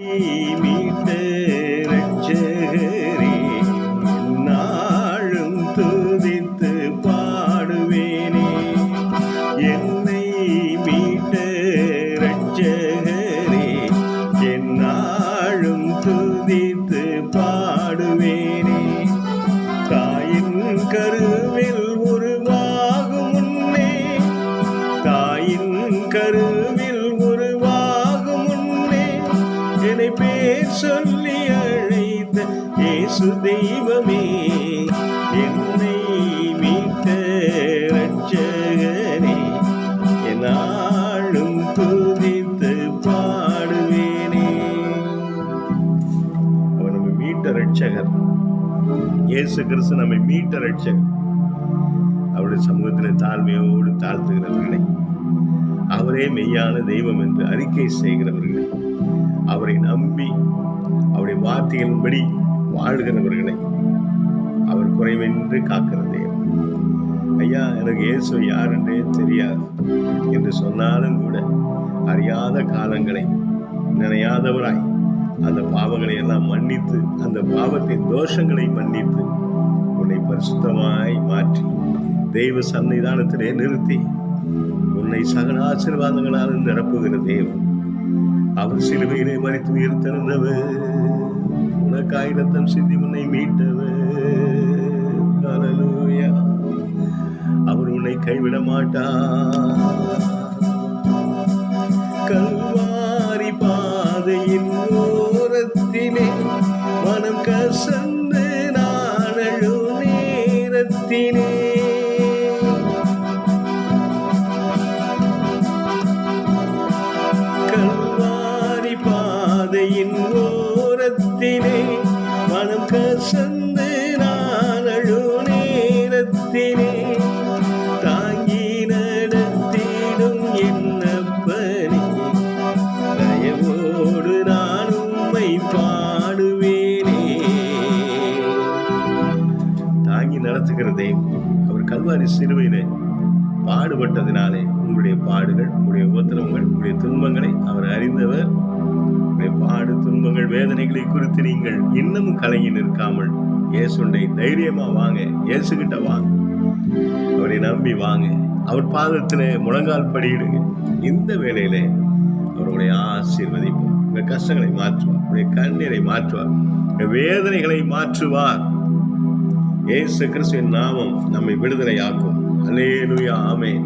மீட்ட ரட்சகரே நாளும் துதித்து பாடுவேனே. என்னை மீட்ட ரட்சகரே என்னாலும் துதித்து பாடுவேனே. சொல்லி அழைத்த இயேசு தெய்வமே என்னை மீட்ட ரட்சகனே என்னாலும் துதித்து பாடுவேனே. அவர் நம்ம மீட்ட ரட்சகர் இயேசு கிறிஸ்து நம்மை மீட்ட ரட்சகர் அவருடைய சமூகத்தில் தாழ்மையோடு தாழ்த்துகிறவர்களே அவரே மெய்யான தெய்வம் என்று அறிக்கை செய்கிறவர்களே அவரை நம்பி அவருடைய வார்த்தைகளின்படி வாழ்கிறவர்களை அவர் குறைவென்று காக்கிறதே ஐயா எனக்கு இயேசு யார் என்றே தெரியாது. என்று சொன்னாலும் கூட அறியாத காலங்களை நினையாதவராய் அந்த பாவங்களை எல்லாம் மன்னித்து அந்த பாவத்தின் தோஷங்களை மன்னித்து உன்னை பரிசுத்தமாய் மாற்றி தெய்வ சன்னிதானத்திலே நிறுத்தி உன்னை சகல ஆசீர்வாதங்களால் நிரப்புகிற தேவன். அவர் சிலுவையிலே மறைத்து உயிர்த்தெழுந்தவர் உனக்காய் ரத்தம் சிந்தி உன்னை மீட்டவர் அவர் உன்னை கைவிட மாட்டார் கல்வாரி பாதையின் ஓரத்திலே மனம் கசந்து நானழு நேரத்திலே ஓரத்திலே மனம் கசந்து நானழு நேரத்திலே தாங்கி நடத்திடும் என்னப்பனே தயவோடு நான் உம்மை பாடுவேனே. தாங்கி நடத்துகிறதே அவர் கல்வாரி சிறுவையிலே பாடுபட்டதினாலே உங்களுடைய பாடுகள் உங்களுடைய உபத்திரங்கள் உங்களுடைய துன்பங்களை வேதனைகளை குறித்து நீங்கள் இன்னமும் கலங்கி நிற்காமல் இயேசுண்டை தைரியமா வாங்க இயேசுகிட்ட வாங்க. அவரை நம்பி வாங்க. அவர் பாதத்தில் முழங்கால் படியிடுங்க. இந்த வேளையிலே அவருடைய ஆசீர்வதிப்பார் உங்க கஷ்டங்களை மாற்றுவார். உங்களுடைய கண்ணீரை மாற்றுவார். வேதனைகளை மாற்றுவார். ஏசு கிறிஸ்துவின் நாமம் நம்மை விடுதலையாக்கும். அலேலுயா ஆமென்